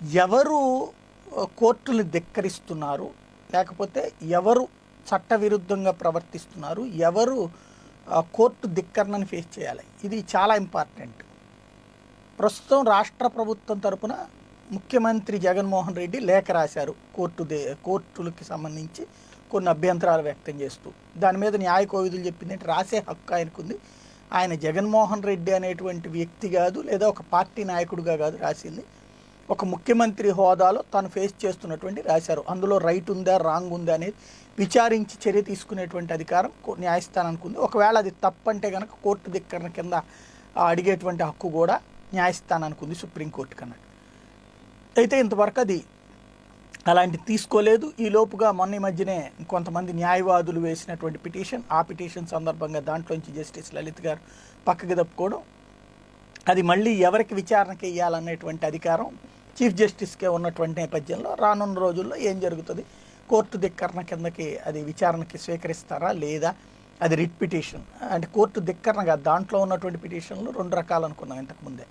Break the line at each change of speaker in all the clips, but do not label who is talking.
ఎవరు కోర్టులు కోర్టుని ధిక్కరిస్తున్నారు లేకపోతే ఎవరు చట్టవిరుద్ధంగా ప్రవర్తిస్తున్నారు ఎవరు కోర్టు ధిక్కరణని ఫేస్ చేయాలి. ఇది చాలా ఇంపార్టెంట్ ప్రస్తుతం రాష్ట్ర ప్రభుత్వం తరపున ముఖ్యమంత్రి జగన్మోహన్ రెడ్డి లేఖ రాశారు కోర్టు దే కోర్టులకి సంబంధించి కొన్ని అభ్యంతరాలు వ్యక్తం చేస్తూ. దాని మీద న్యాయ కోవిధులు చెప్పింది అంటే రాసే హక్కు ఆయనకుంది. ఆయన జగన్మోహన్ రెడ్డి అనేటువంటి వ్యక్తి కాదు లేదా ఒక పార్టీ నాయకుడిగా కాదు రాసింది. ఒక ముఖ్యమంత్రి హోదాలో తను ఫేస్ చేస్తున్నటువంటి రాశారు. అందులో రైట్ ఉందా రాంగ్ ఉందా అనేది విచారించి చర్య తీసుకునేటువంటి అధికారం కో- న్యాయస్థానానికి ఉంది. ఒకవేళ అది తప్పంటే కనుక కోర్టు ధిక్కరణ కింద అడిగేటువంటి హక్కు కూడా న్యాయస్థానానికి ఉంది సుప్రీంకోర్టు కన్నా. అయితే ఇంతవరకు అది అలాంటి తీసుకోలేదు. ఈ లోపుగా మొన్న ఈ మధ్యనే కొంతమంది న్యాయవాదులు వేసినటువంటి పిటిషన్ ఆ పిటిషన్ సందర్భంగా దాంట్లోంచి జస్టిస్ లలిత్ గారు పక్కకి తప్పుకోవడం అది మళ్ళీ ఎవరికి విచారణకి ఇవ్వాలనేటువంటి అధికారం చీఫ్ జస్టిస్కే ఉన్నటువంటి నేపథ్యంలో రానున్న రోజుల్లో ఏం జరుగుతుంది? కోర్టు ధిక్కరణ కిందకి అది విచారణకి స్వీకరిస్తారా లేదా? అది రిట్ పిటిషన్. అంటే కోర్టు ధిక్కరణ కాదు దాంట్లో ఉన్నటువంటి పిటిషన్లు రెండు రకాలు అనుకున్నాం ఇంతకుముందే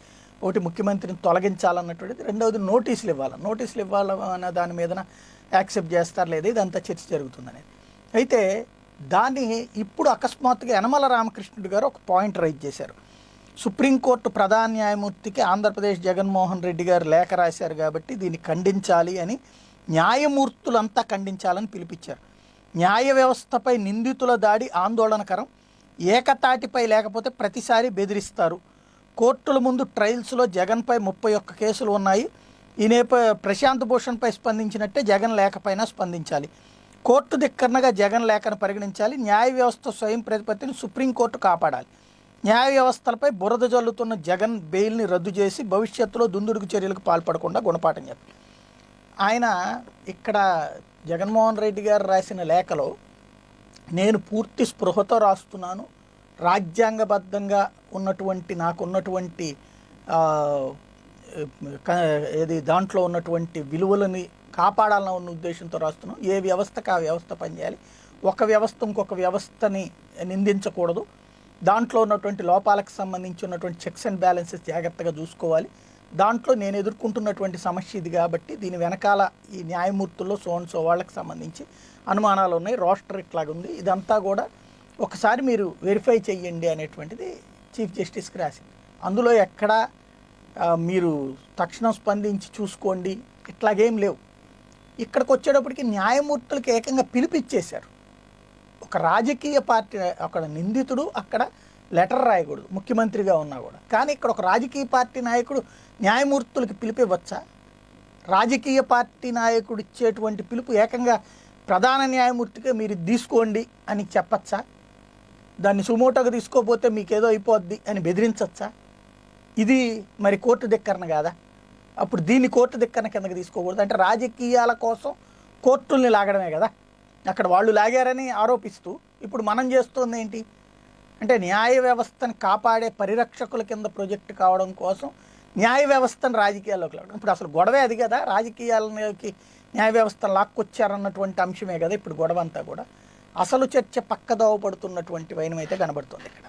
ఒకటి ముఖ్యమంత్రిని తొలగించాలన్నటువంటిది రెండవది నోటీసులు ఇవ్వాలి? నోటీసులు ఇవ్వాలన్న దాని మీదన యాక్సెప్ట్ చేస్తారు లేదా? ఇదంతా చర్చ జరుగుతుందనేది. అయితే దాన్ని ఇప్పుడు అకస్మాత్తుగా యనమల రామకృష్ణుడు గారు ఒక పాయింట్ రైజ్ చేశారు. సుప్రీంకోర్టు ప్రధాన న్యాయమూర్తికి ఆంధ్రప్రదేశ్ జగన్మోహన్ రెడ్డి గారు లేఖ రాశారు కాబట్టి దీన్ని ఖండించాలి అని న్యాయమూర్తులంతా ఖండించాలని పిలిపించారు. న్యాయ వ్యవస్థపై నిందితుల దాడి ఆందోళనకరం. ఏకతాటిపై లేకపోతే ప్రతిసారి బెదిరిస్తారు. కోర్టుల ముందు ట్రయల్స్లో జగన్పై ముప్పై ఒక్క కేసులు ఉన్నాయి. ఈ నేప ప్రశాంత్ భూషణ్పై స్పందించినట్టే జగన్ లేఖపైన స్పందించాలి. కోర్టు దిక్కరణగా జగన్ లేఖను పరిగణించాలి. న్యాయ వ్యవస్థ స్వయం ప్రతిపత్తిని సుప్రీంకోర్టు కాపాడాలి. న్యాయ వ్యవస్థలపై బురద జల్లుతున్న జగన్ బెయిల్ని రద్దు చేసి భవిష్యత్తులో దుందుడుకు చర్యలకు పాల్పడకుండా గుణపాఠం చెప్పి ఆయన ఇక్కడ జగన్మోహన్ రెడ్డి గారు రాసిన లేఖలో నేను పూర్తి స్పృహతో రాస్తున్నాను. రాజ్యాంగబద్ధంగా ఉన్నటువంటి నాకున్నటువంటి ఏది దాంట్లో ఉన్నటువంటి విలువలని కాపాడాలన్న ఉన్న ఉద్దేశంతో రాస్తున్నాను. ఏ వ్యవస్థకు ఆ వ్యవస్థ పనిచేయాలి? ఒక వ్యవస్థ ఇంకొక వ్యవస్థని నిందించకూడదు. దాంట్లో ఉన్నటువంటి లోపాలకు సంబంధించి ఉన్నటువంటి చెక్స్ అండ్ బ్యాలెన్సెస్ జాగ్రత్తగా చూసుకోవాలి. దాంట్లో నేను ఎదుర్కొంటున్నటువంటి సమస్య ఇది కాబట్టి దీని వెనకాల ఈ న్యాయమూర్తుల్లో సోన్ సో వాళ్ళకి సంబంధించి అనుమానాలు ఉన్నాయి రోస్టర్ ఇట్లాగా ఉంది. ఇదంతా కూడా ఒకసారి మీరు వెరిఫై చెయ్యండి అనేటువంటిది చీఫ్ జస్టిస్కి రాసింది. అందులో ఎక్కడా మీరు తక్షణం స్పందించి చూసుకోండి ఇట్లాగేం లేవు. ఇక్కడికి వచ్చేటప్పటికి న్యాయమూర్తులకు ఏకంగా పిలిపిచ్చేశారు ఒక రాజకీయ పార్టీ అక్కడ నిందితుడు అక్కడ లెటర్ రాయకూడదు ముఖ్యమంత్రిగా ఉన్నా కూడా. కానీ ఇక్కడ ఒక రాజకీయ పార్టీ నాయకుడు న్యాయమూర్తులకి పిలిపివ్వచ్చా రాజకీయ పార్టీ నాయకుడు ఇచ్చేటువంటి పిలుపు ఏకంగా ప్రధాన న్యాయమూర్తిగా మీరు తీసుకోండి అని చెప్పచ్చా? దాన్ని సుమోటోగా తీసుకోపోతే మీకేదో అయిపోద్ది అని బెదిరించచ్చా? ఇది మరి కోర్టు ధిక్కరణ కాదా? అప్పుడు దీన్ని కోర్టు ధిక్కరణ కిందకి తీసుకోకూడదు. అంటే రాజకీయాల కోసం కోర్టుల్ని లాగడమే కదా? అక్కడ వాళ్ళు లాగారని ఆరోపిస్తూ ఇప్పుడు మనం చేస్తుంది ఏంటి? అంటే న్యాయ వ్యవస్థను కాపాడే పరిరక్షకుల కింద ప్రొజెక్ట్ కావడం కోసం న్యాయ వ్యవస్థను రాజకీయాల్లోకి లాగడం. ఇప్పుడు అసలు గొడవే అది కదా? రాజకీయాలకి న్యాయ వ్యవస్థను లాక్కొచ్చారన్నటువంటి అంశమే కదా ఇప్పుడు గొడవ అంతా కూడా. అసలు చర్చ పక్కదోవ పడుతున్నటువంటి వైనం అయితే కనబడుతుంది ఇక్కడ.